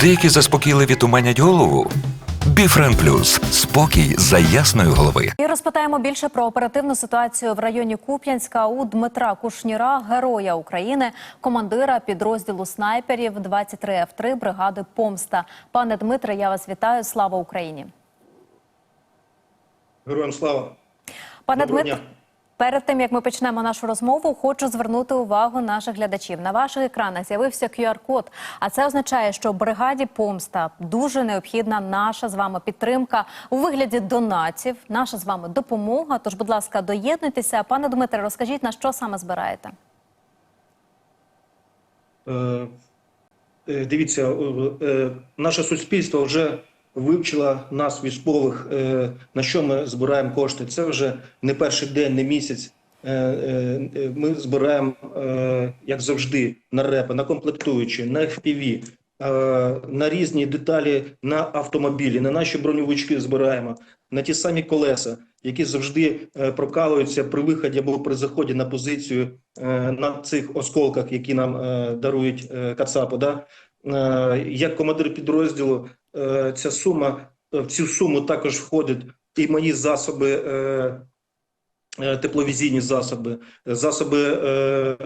Деякі заспокійливі туманять голову. Біфрен Плюс спокій за ясної голови. І розпитаємо більше про оперативну ситуацію в районі Куп'янська у Дмитра Кушніра, героя України, командира підрозділу снайперів 23F3 бригади Помста. Пане Дмитре, я вас вітаю. Слава Україні! Героям слава. Пане Доброго Дмитре, дня. Перед тим як ми почнемо нашу розмову, хочу звернути увагу наших глядачів. На ваших екранах з'явився QR-код, а це означає, що бригаді помста дуже необхідна наша з вами підтримка у вигляді донатів, наша з вами допомога. Тож, будь ласка, доєднуйтеся. Пане Дмитре, розкажіть на що саме збираєте? Е, е, Дивіться, е, наше суспільство вже вивчило нас, військових, е, на що ми збираємо кошти. Це вже не перший день, не місяць. Е, е, Ми збираємо, як завжди, на репи, на комплектуючі, на FPV, на різні деталі на автомобілі, на наші броньовички збираємо, на ті самі колеса, які завжди прокалуються при виході або при заході на позицію на цих осколках, які нам дарують Кацапи. Як командир підрозділу, ця сума в цю суму також входять і мої засоби. е, е, Тепловізійні засоби, засоби е,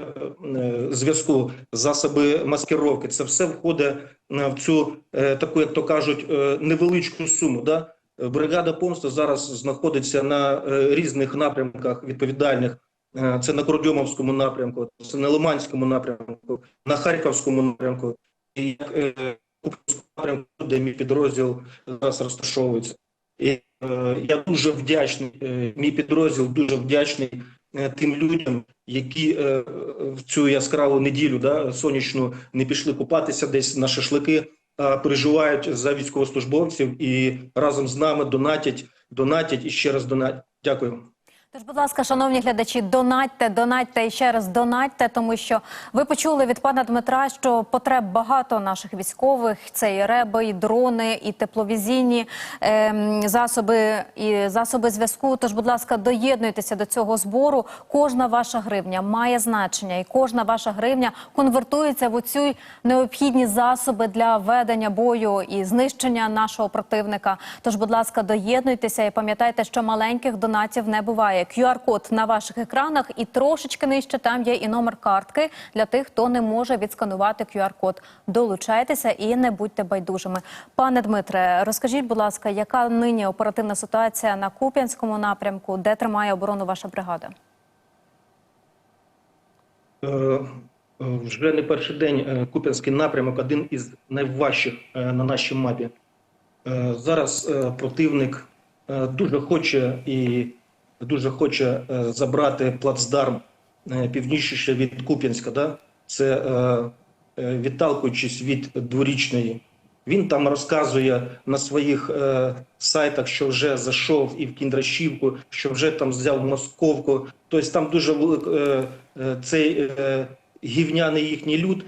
е, зв'язку, засоби маскировки це все входить е, в цю е, таку, як то кажуть, е, невеличку суму. Да? Бригада помста зараз знаходиться на е, різних напрямках відповідальних. Е, Це на Кордьомовському напрямку, це на Лиманському напрямку, на Харківському напрямку і як е, де мій підрозділ зараз розташовується. І е, я дуже вдячний, е, мій підрозділ дуже вдячний е, тим людям, які в цю яскраву неділю да, сонячну не пішли купатися десь на шашлики, а переживають за військовослужбовців і разом з нами донатять, донатять і ще раз донатять. Дякую. Тож, будь ласка, шановні глядачі, донатьте, донатьте і ще раз донатьте, тому що ви почули від пана Дмитра, що потреб багато наших військових. Це і реби, і дрони, і тепловізійні ем, засоби, і засоби зв'язку. Тож, будь ласка, доєднуйтеся до цього збору. Кожна ваша гривня має значення, і кожна ваша гривня конвертується в оцю необхідні засоби для ведення бою і знищення нашого противника. Тож, будь ласка, доєднуйтеся і пам'ятайте, що маленьких донатів не буває. QR-код на ваших екранах, і трошечки нижче там є і номер картки для тих, хто не може відсканувати QR-код. Долучайтеся і не будьте байдужими. Пане Дмитре, розкажіть, будь ласка, яка нині оперативна ситуація на Куп'янському напрямку, де тримає оборону ваша бригада? Е, е, Вже не перший день е, Куп'янський напрямок один із найважчих на нашій мапі. Зараз противник дуже хоче і дуже хоче е, забрати плацдарм е, північніше від Куп'янська. Да? Це е, відталкуючись від дворічної. Він там розказує на своїх е, сайтах, що вже зайшов і в Кіндрашівку, що вже там взяв Московку. Тобто там дуже велик, е, е, цей е, гівняний їхній люд,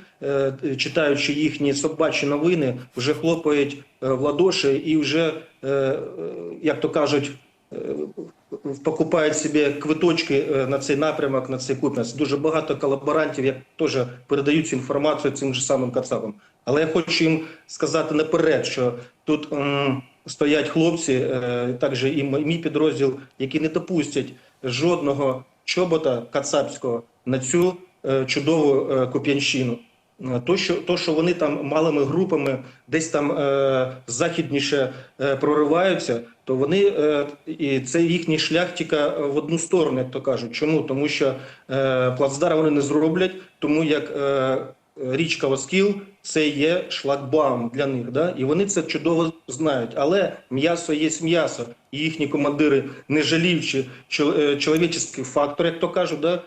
читаючи їхні собачі новини, вже хлопають е, в ладоші і вже, як то кажуть, покупають собі квиточки е, на цей напрямок, на цей Куп'янськ. Дуже багато колаборантів, як теж передають цю інформацію цим же самим Кацапам. Але я хочу їм сказати наперед, що тут м, стоять хлопці, е, також і мій підрозділ, які не допустять жодного чобота кацапського на цю е, чудову е, Куп'янщину. Е, То що, то, що вони там малими групами десь там е, західніше е, прориваються, то вони е, і це їхній шлях тільки в одну сторону, як то кажуть. Чому? Тому що е, плацдарм вони не зроблять, тому як е, річка Оскіл це є шлагбаум для них. Да? І вони це чудово знають. Але м'ясо є м'ясо, і їхні командири, не жаліючи чол- е, чоловічий фактор, як то кажуть, да?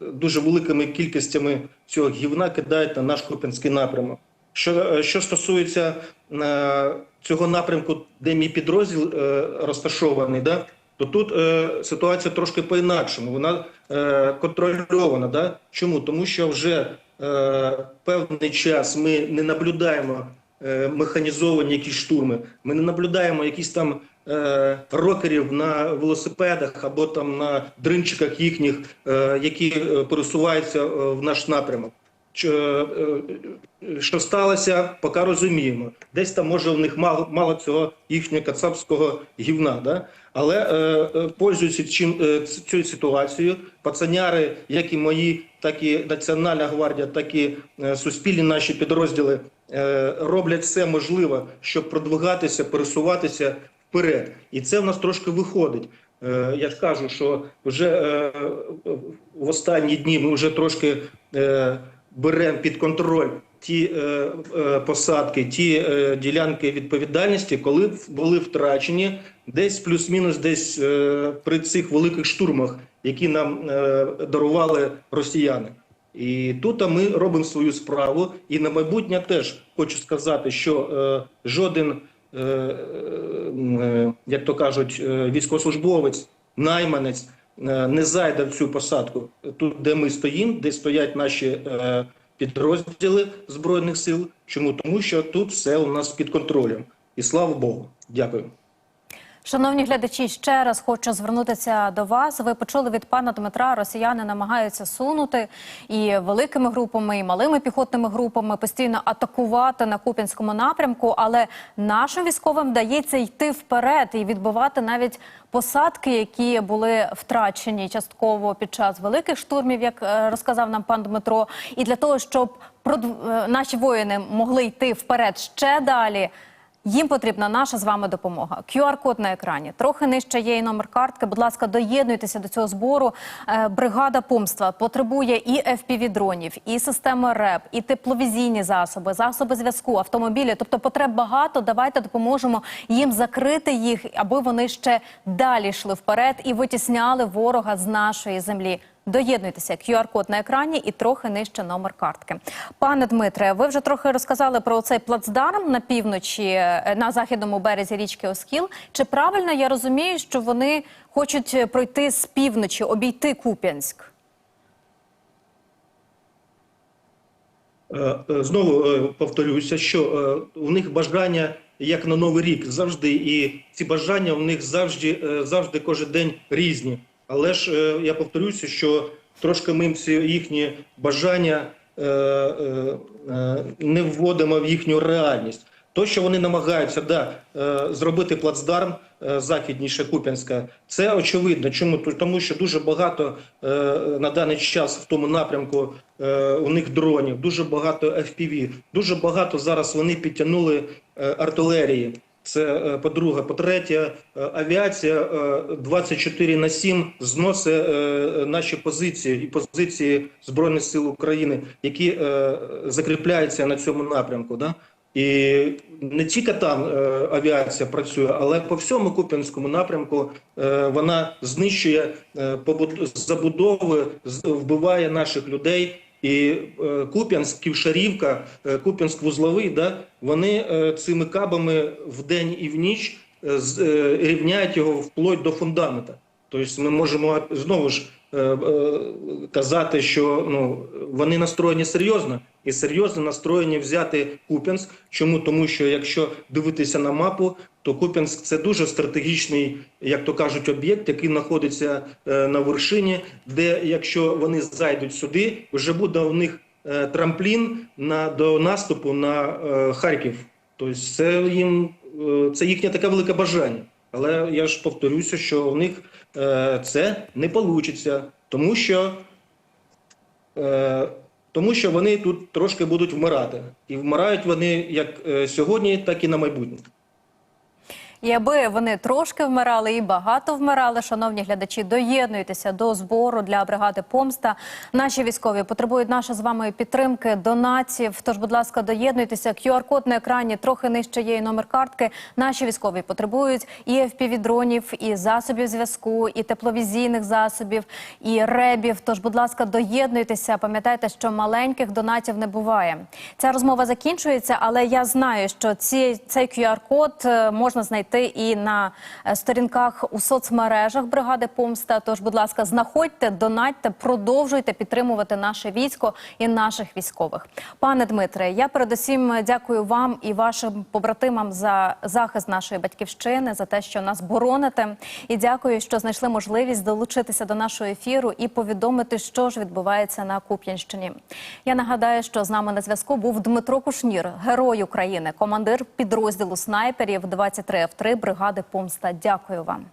Дуже великими кількостями цього гівна кидають на наш Куп'янський напрямок. Що, е, що стосується е, цього напрямку, де мій підрозділ е, розташований, да, то тут е, ситуація трошки по-інакшому. Вона е, контрольована. Да? Чому? Тому що вже е, певний час ми не наблюдаємо е, механізовані якісь штурми, ми не наблюдаємо якісь там е, рокерів на велосипедах або там на дринчиках їхніх, е, які е, пересуваються е, в наш напрямок. Що, е, е, що сталося, поки розуміємо. Десь там може в них мало, мало цього їхнього кацапського гівна. Да? Але е, е, чим, е, цією ситуацією, пацаняри, як і мої, так і Національна гвардія, так і е, суспільні наші підрозділи роблять все можливе, щоб продвигатися, пересуватися вперед. І це в нас трошки виходить. Е, Я ж кажу, що вже е, в останні дні ми вже трошки е, беремо під контроль ті е, е, посадки, ті е, ділянки відповідальності, коли були втрачені десь плюс-мінус, десь е, при цих великих штурмах, які нам е, дарували росіяни. І тут ми робимо свою справу. І на майбутнє теж хочу сказати, що е, жоден, як то кажуть, е, військовослужбовець, найманець е, не зайде в цю посадку тут, де ми стоїмо, де стоять наші е, підрозділи збройних сил. Чому тому, що тут все у нас під контролем, і слава Богу, дякую. Шановні глядачі, ще раз хочу звернутися до вас. Ви почули від пана Дмитра, росіяни намагаються сунути і великими групами, і малими піхотними групами постійно атакувати на Куп'янському напрямку. Але нашим військовим вдається йти вперед і відбивати навіть посадки, які були втрачені частково під час великих штурмів, як е, розказав нам пан Дмитро. І для того, щоб е, наші воїни могли йти вперед ще далі. Їм потрібна наша з вами допомога. QR-код на екрані. Трохи нижче є і номер картки. Будь ласка, доєднуйтеся до цього збору. Е, Бригада помства потребує і FPV-дронів, і системи РЕП, і тепловізійні засоби, засоби зв'язку, автомобілі. Тобто потреб багато. Давайте допоможемо їм закрити їх, аби вони ще далі йшли вперед і витісняли ворога з нашої землі. Доєднуйтеся, QR-код на екрані і трохи нижче номер картки. Пане Дмитре, ви вже трохи розказали про цей плацдарм на півночі е, на західному березі річки Оскіл. Чи правильно я розумію, що вони хочуть е, пройти з півночі, обійти Куп'янськ? Е, Знову повторюся, що у них бажання як на новий рік завжди, і ці бажання у них завжди, завжди кожен день різні. Але ж е, я повторюся, що трошки ми ці їхні бажання е, е, не вводимо в їхню реальність. То, що вони намагаються да, зробити плацдарм західніше Куп'янська, це очевидно. Чому? Тому що дуже багато на даний час в тому напрямку у них дронів, дуже багато FPV, дуже багато зараз вони підтягнули артилерії. Це е, по-друге. По-третє, е, авіація е, 24 на 7 зносить е, наші позиції і позиції Збройних сил України, які е, закріпляються на цьому напрямку. Да? І не тільки там е, авіація працює, але по всьому Куп'янському напрямку е, вона знищує е, забудови, вбиває наших людей. І е, Куп'янськ, Ківшарівка, е, Куп'янськ-Вузловий, да, вони е, цими кабами вдень і в ніч рівняють його вплоть до фундамента. Тобто ми можемо знову ж е, е, казати, що ну, вони настроєні серйозно і серйозно настроєні взяти Куп'янськ. Чому? Тому що якщо дивитися на мапу, то Куп'янськ це дуже стратегічний, як то кажуть, об'єкт, який знаходиться е, на вершині, де якщо вони зайдуть сюди, вже буде у них трамплін на до наступу на Харків. Тобто це їм це їхнє таке велике бажання. Але я ж повторюся, що у них е, це не вийде, тому що, е, тому що вони тут трошки будуть вмирати. І вмирають вони як е, сьогодні, так і на майбутнє. І аби вони трошки вмирали і багато вмирали, шановні глядачі, доєднуйтеся до збору для бригади помста. Наші військові потребують нашої з вами підтримки, донатів. Тож, будь ласка, доєднуйтеся. QR-код на екрані трохи нижче є і номер картки. Наші військові потребують і FPV-дронів, і засобів зв'язку, і тепловізійних засобів, і ребів. Тож, будь ласка, доєднуйтеся. Пам'ятайте, що маленьких донатів не буває. Ця розмова закінчується, але я знаю, що ці, цей QR-код е, можна знайти знайти і на е, сторінках у соцмережах бригади Помста. Тож, будь ласка, знаходьте, донатьте, продовжуйте підтримувати наше військо і наших військових. Пане Дмитре, я передусім дякую вам і вашим побратимам за захист нашої батьківщини, за те, що нас бороните. І дякую, що знайшли можливість долучитися до нашого ефіру і повідомити, що ж відбувається на Куп'янщині. Я нагадаю, що з нами на зв'язку був Дмитро Кушнір, герой України, командир підрозділу снайперів 23 F3 бригади Помста. Дякую вам.